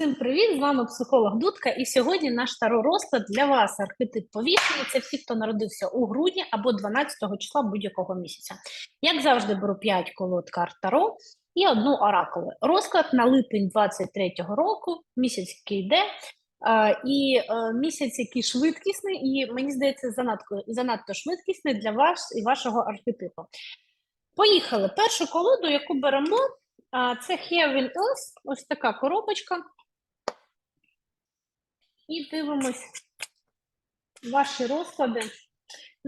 Всім привіт! З вами психолог Дудка, і сьогодні наш таро розклад для вас архетип повішення. Це всі, хто народився у грудні або 12 числа будь-якого місяця. Як завжди, беру 5 колод карт таро і одну оракулу. Розклад на липень 23-го року, місяць, який йде, і е, місяць, який швидкісний, і мені здається, занадто, занадто швидкісний для вас і вашого архетипу. Поїхали. Першу колоду, яку беремо, це Heaven Earth, ось така коробочка. І дивимось ваші розклади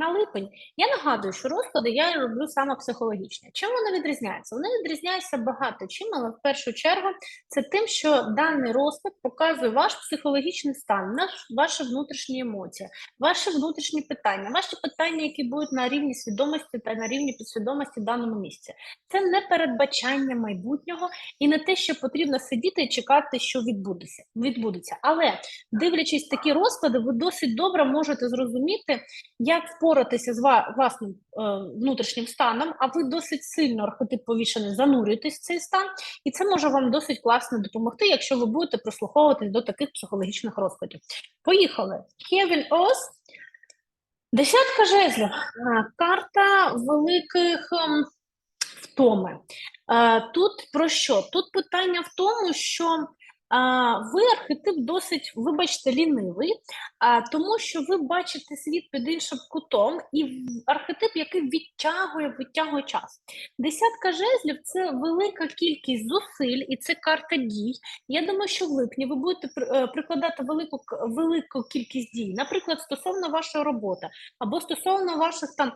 на липень. Я нагадую, що розклади я роблю саме психологічні. Чим вони відрізняються? Вони відрізняються багато чим, але в першу чергу це тим, що даний розклад показує ваш психологічний стан, ваші внутрішні емоції, ваші внутрішні питання, ваші питання, які будуть на рівні свідомості та на рівні підсвідомості в даному місці. Це не передбачання майбутнього і не те, що потрібно сидіти і чекати, що відбудеться. відбудеться. Але дивлячись такі розклади, ви досить добре можете зрозуміти, як впоратися з власним е, внутрішнім станом, а ви досить сильно архетип повішений занурюєтесь в цей стан, і це може вам досить класно допомогти, якщо ви будете прислуховуватись до таких психологічних розкладів. Поїхали. Heaven Oz. Десятка жезлів. Карта великих ем, втоми. Е, Тут про що? Тут питання в тому, що ви архетип досить, вибачте, лінивий, тому що ви бачите світ під іншим кутом, і архетип, який відтягує, відтягує час. Десятка жезлів це велика кількість зусиль, і це карта дій. Я думаю, що в липні ви будете е, прикладати велику, велику кількість дій, наприклад, стосовно вашої роботи, або стосовно ваших там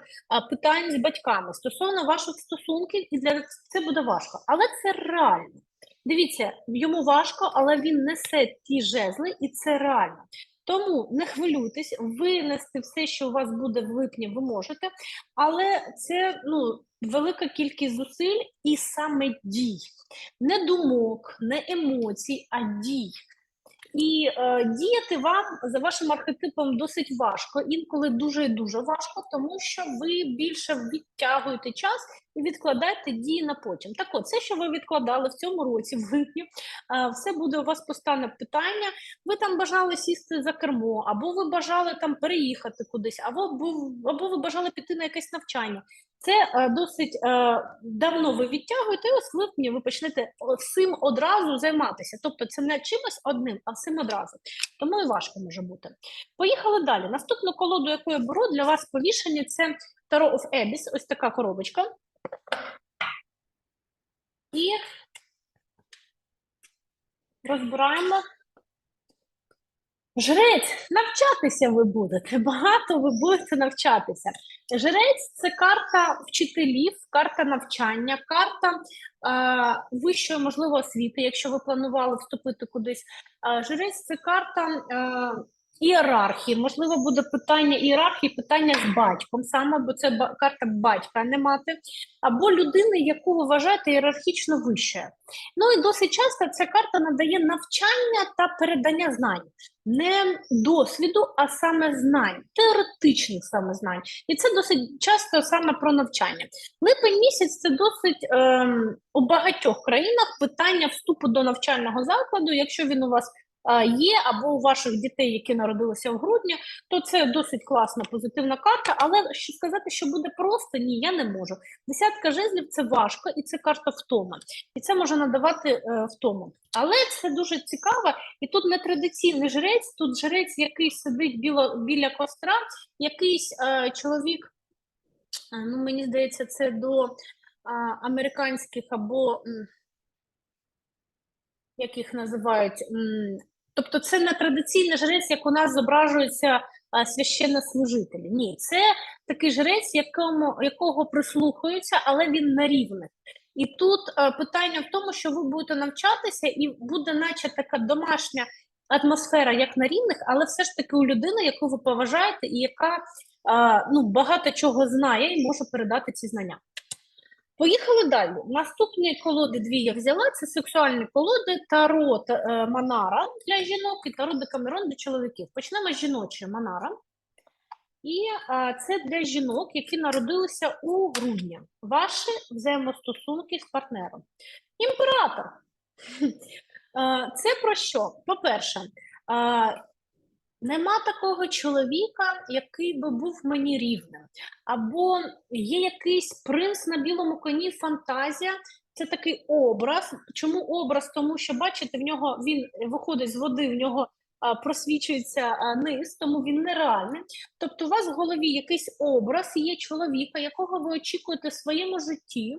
питань з батьками, стосовно ваших стосунків, і для це буде важко. Але це реально. Дивіться, йому важко, але він несе ті жезли, і це реально. Тому не хвилюйтесь, винести все, що у вас буде в липні, ви можете, але це ну, велика кількість зусиль і саме дій. Не думок, не емоцій, а дій. І е, діяти вам за вашим архетипом досить важко, інколи дуже дуже важко, тому що ви більше відтягуєте час і відкладаєте дії на потім. Так от, все, що ви відкладали в цьому році, в липні, е, все буде у вас постане питання. Ви там бажали сісти за кермо, або ви бажали там переїхати кудись, або, або, ви бажали піти на якесь навчання. Це е, досить е, давно ви відтягуєте, і ось в липні ви почнете всім одразу займатися. Тобто це не чимось одним, а всім одразу. Тому і важко може бути. Поїхали далі. Наступну колоду, яку я беру для вас повішені, це Tarot of Abyss, ось така коробочка. І розбираємо. Жрець, навчатися ви будете. Багато ви будете навчатися. Жрець це карта вчителів, карта навчання, карта е, вищої, можливо, освіти, якщо ви планували вступити кудись. Е, жрець це карта е, ієрархії. Можливо, буде питання ієрархії, питання з батьком саме, бо це карта батька, а не мати, або людини, яку ви вважаєте ієрархічно вищою. Ну і досить часто ця карта надає навчання та передання знань не досвіду, а саме знань, теоретичних саме знань. І це досить часто саме про навчання. Липень місяць це досить ем, у багатьох країнах питання вступу до навчального закладу, якщо він у вас є, або у ваших дітей, які народилися в грудні, то це досить класна позитивна карта. Але що сказати, що буде просто, ні, я не можу. Десятка жезлів це важко, і це карта втома. І це може надавати е, втому. Але це дуже цікаво, і тут не традиційний жрець, тут жрець, який сидить біло, біля костра, якийсь е, чоловік, е, ну мені здається, це до е, американських або як їх називають. Тобто це не традиційний жрець, як у нас зображуються е, священнослужителі. Ні, це такий жрець, якому, якого прислухаються, але він на рівних. І тут е, питання в тому, що ви будете навчатися, і буде наче така домашня атмосфера, як на рівних, але все ж таки у людини, яку ви поважаєте, і яка е, ну, багато чого знає і може передати ці знання. Поїхали далі. Наступні колоди дві я взяла. Це сексуальні колоди Таро та, е, Манара для жінок і Таро Декамерон для чоловіків. Почнемо з жіночої Манара. І е, це для жінок, які народилися у грудні. Ваші взаємостосунки з партнером. Імператор. Це про що? По-перше, е, нема такого чоловіка, який би був мені рівним. Або є якийсь принц на білому коні, фантазія. Це такий образ. Чому образ? Тому що, бачите, в нього він виходить з води, в нього а, просвічується а, низ, тому він нереальний. Тобто, у вас в голові якийсь образ є чоловіка, якого ви очікуєте в своєму житті,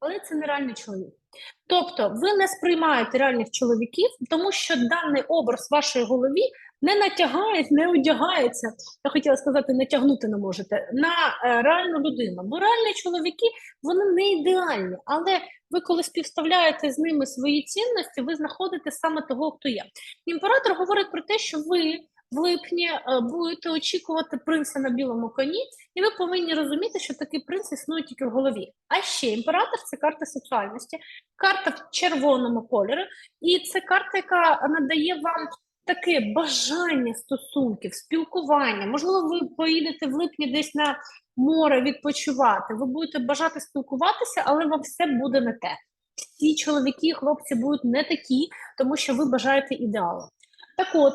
але це нереальний чоловік. Тобто, ви не сприймаєте реальних чоловіків, тому що даний образ в вашій голові не натягає, не одягається. Я хотіла сказати, натягнути не можете на е, реальну людину. Бо реальні чоловіки вони не ідеальні, але ви, коли співставляєте з ними свої цінності, ви знаходите саме того, хто є. Імператор говорить про те, що ви в липні е, будете очікувати принца на білому коні, і ви повинні розуміти, що такий принц існує тільки в голові. А ще імператор це карта сексуальності, карта в червоному кольорі, і це карта, яка надає вам таке бажання стосунків, спілкування. Можливо, ви поїдете в липні десь на море відпочивати. Ви будете бажати спілкуватися, але вам все буде не те. Всі чоловіки і хлопці будуть не такі, тому що ви бажаєте ідеалу. Так от.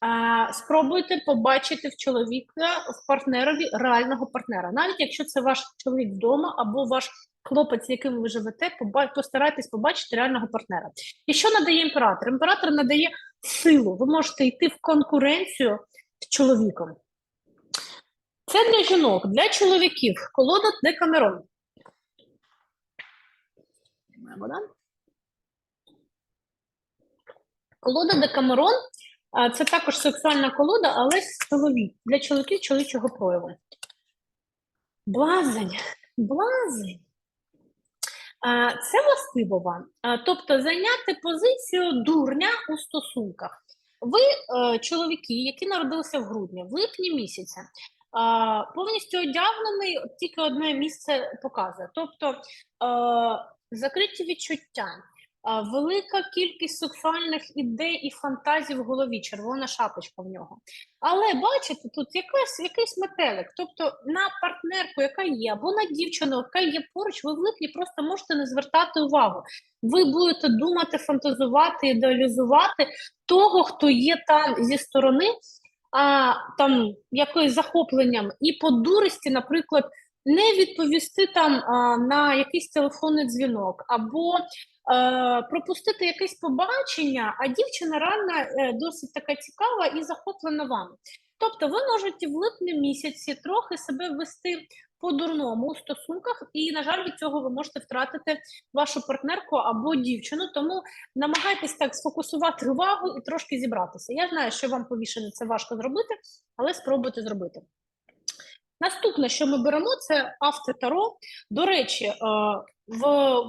А, спробуйте побачити в чоловіка в партнерові реального партнера, навіть якщо це ваш чоловік вдома або ваш хлопець, яким ви живете, постарайтесь побачити реального партнера. І що надає імператор? Імператор надає силу. Ви можете йти в конкуренцію з чоловіком. Це для жінок, для чоловіків. Колода Декамерон. Колода Декамерон це також сексуальна колода, але чоловік, для чоловіків чоловічого прояву. Блазень. Блазень. Це властиво. Тобто зайняти позицію дурня у стосунках. Ви, е, чоловіки, які народилися в грудні, в липні місяця, повністю одягнений, тільки одне місце показує. Тобто е, закриті відчуття, велика кількість сексуальних ідей і фантазій в голові, червона шапочка в нього. Але бачите, тут якийсь, якийсь метелик. Тобто на партнерку, яка є, або на дівчину, яка є поруч, ви в липні просто можете не звертати увагу. Ви будете думати, фантазувати, ідеалізувати того, хто є там зі сторони, а там якоюсь захопленням, і по дурості, наприклад, не відповісти там а, на якийсь телефонний дзвінок, або е, пропустити якесь побачення, а дівчина реально е, досить така цікава і захоплена вами. Тобто ви можете в липні місяці трохи себе вести по-дурному у стосунках, і, на жаль, від цього ви можете втратити вашу партнерку або дівчину. Тому намагайтесь так сфокусувати увагу і трошки зібратися. Я знаю, що вам повішено це важко зробити, але спробуйте зробити. Наступне, що ми беремо, це автотаро. До речі, е, в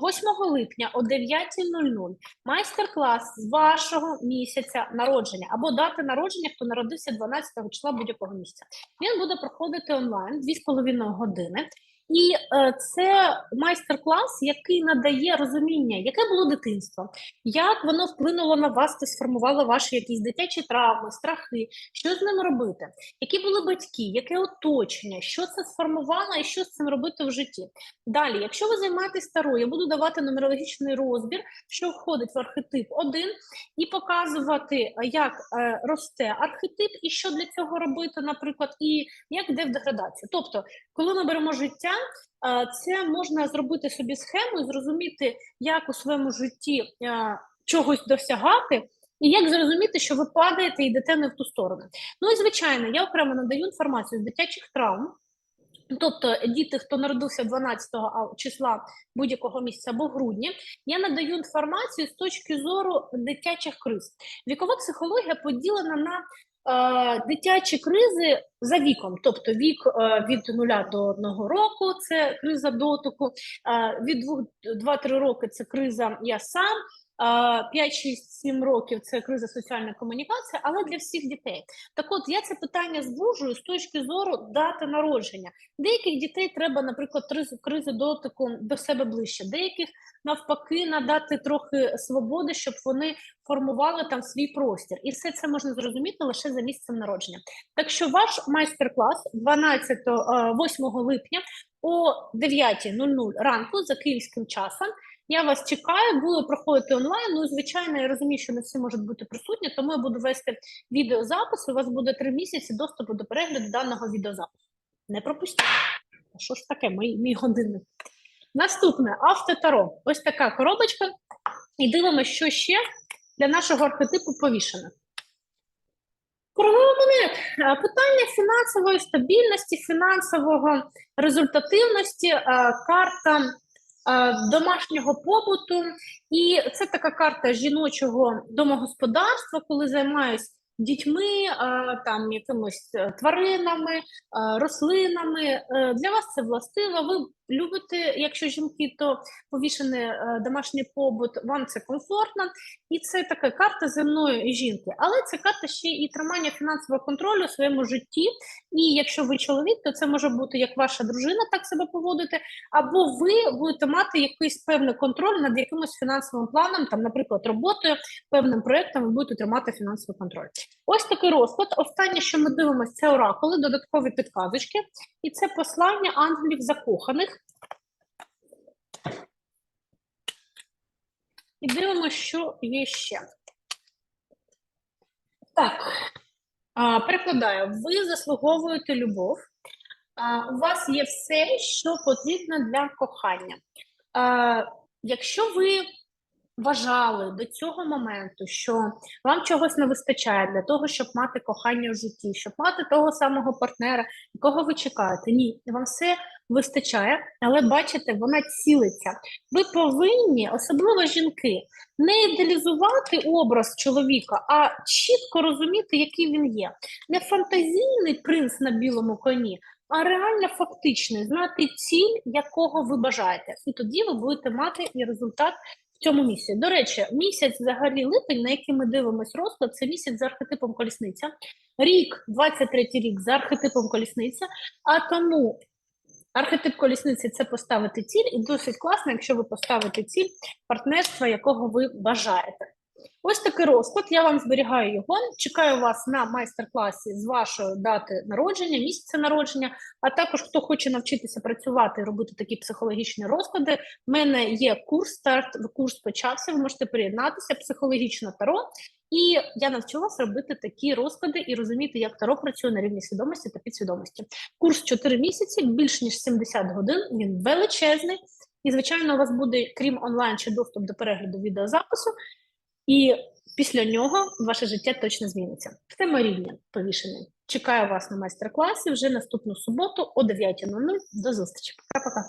8 липня о 9.00 майстер-клас з вашого місяця народження або дати народження, хто народився 12 числа будь-якого місяця. Він буде проходити онлайн 2,5 години. І е, це майстер-клас, який надає розуміння, яке було дитинство, як воно вплинуло на вас, це сформувало ваші якісь дитячі травми, страхи, що з ним робити, які були батьки, яке оточення, що це сформувало і що з цим робити в житті. Далі, якщо ви займаєтесь таро, я буду давати нумерологічний розбір, що входить в архетип 1, і показувати, як е, росте архетип, і що для цього робити, наприклад, і як йде в деградацію. Тобто, коли ми беремо життя, це можна зробити собі схему і зрозуміти, як у своєму житті чогось досягати. І як зрозуміти, що ви падаєте і йдете не в ту сторону? Ну і звичайно, я окремо надаю інформацію з дитячих травм. Тобто діти, хто народився 12 а- числа будь-якого місяця або грудня, я надаю інформацію з точки зору дитячих криз. Вікова психологія поділена на дитячі кризи за віком, тобто вік е, від 0 до 1 року це криза дотику, від від 2-3 роки це криза я сам. 5, 6, 7 років це криза соціальної комунікації, але для всіх дітей. Так от я це питання звужую з точки зору дати народження. Деяких дітей треба, наприклад, кризи, дотику до себе ближче, деяких навпаки надати трохи свободи, щоб вони формували там свій простір. І все це можна зрозуміти лише за місцем народження. Так що ваш майстер-клас 12, е, 8 липня о 9.00 ранку за київським часом. Я вас чекаю, буду проходити онлайн. Ну, звичайно, я розумію, що не всі можуть бути присутні, тому я буду вести відеозапис. У вас буде три місяці доступу до перегляду даного відеозапису. Не пропустіть. Що ж таке, мій, мій годинник? Наступне автотаро. Ось така коробочка. І дивимося, що ще для нашого архетипу повішено. Королева монет. Е, Питання фінансової стабільності, фінансового результативності, е, карта домашнього побуту. І це така карта жіночого домогосподарства, коли займаюсь дітьми, е, там якимось е, тваринами, е, рослинами. Е, Для вас це властиво. Ви любите, якщо жінки, то повішений е, домашній побут, вам це комфортно. І це така карта земної жінки. Але це карта ще і тримання фінансового контролю у своєму житті. І якщо ви чоловік, то це може бути як ваша дружина так себе поводити, або ви будете мати якийсь певний контроль над якимось фінансовим планом, там, наприклад, роботою, певним проєктом, ви будете тримати фінансовий контроль. Ось такий розклад. Останнє, що ми дивимося, це оракули, додаткові підказочки, і це послання ангелів закоханих. І дивимося, що є ще. Так, перекладаю. Ви заслуговуєте любов. У вас є все, що потрібно для кохання. Якщо ви вважали до цього моменту, що вам чогось не вистачає для того, щоб мати кохання в житті, щоб мати того самого партнера, якого ви чекаєте, ні, вам все вистачає, але бачите, вона цілиться. Ви повинні, особливо жінки, не ідеалізувати образ чоловіка, а чітко розуміти, який він є. Не фантазійний принц на білому коні, а реально фактичний, знати ціль, якого ви бажаєте. І тоді ви будете мати і результат в цьому місяці. До речі, місяць взагалі липень, на який ми дивимось розклад, це місяць за архетипом колісниця. Рік, 23 рік за архетипом колісниця, а тому архетип колісниці це поставити ціль, і досить класно, якщо ви поставите ціль партнерства, якого ви бажаєте. Ось такий розклад. Я вам зберігаю його. Чекаю вас на майстер-класі з вашої дати народження, місяця народження. А також хто хоче навчитися працювати і робити такі психологічні розклади. в мене є курс старт. Курс почався. Ви можете приєднатися психологічно таро. І я навчу вас робити такі розклади і розуміти, як таро працює на рівні свідомості та підсвідомості. Курс 4 місяці, більш ніж 70 годин. Він величезний. І, звичайно, у вас буде, крім онлайн, ще доступ до перегляду відеозапису. І після нього ваше життя точно зміниться. Мій рівня повішений. Чекаю вас на майстер-класі вже наступну суботу о 9.00. До зустрічі. Пока-пока.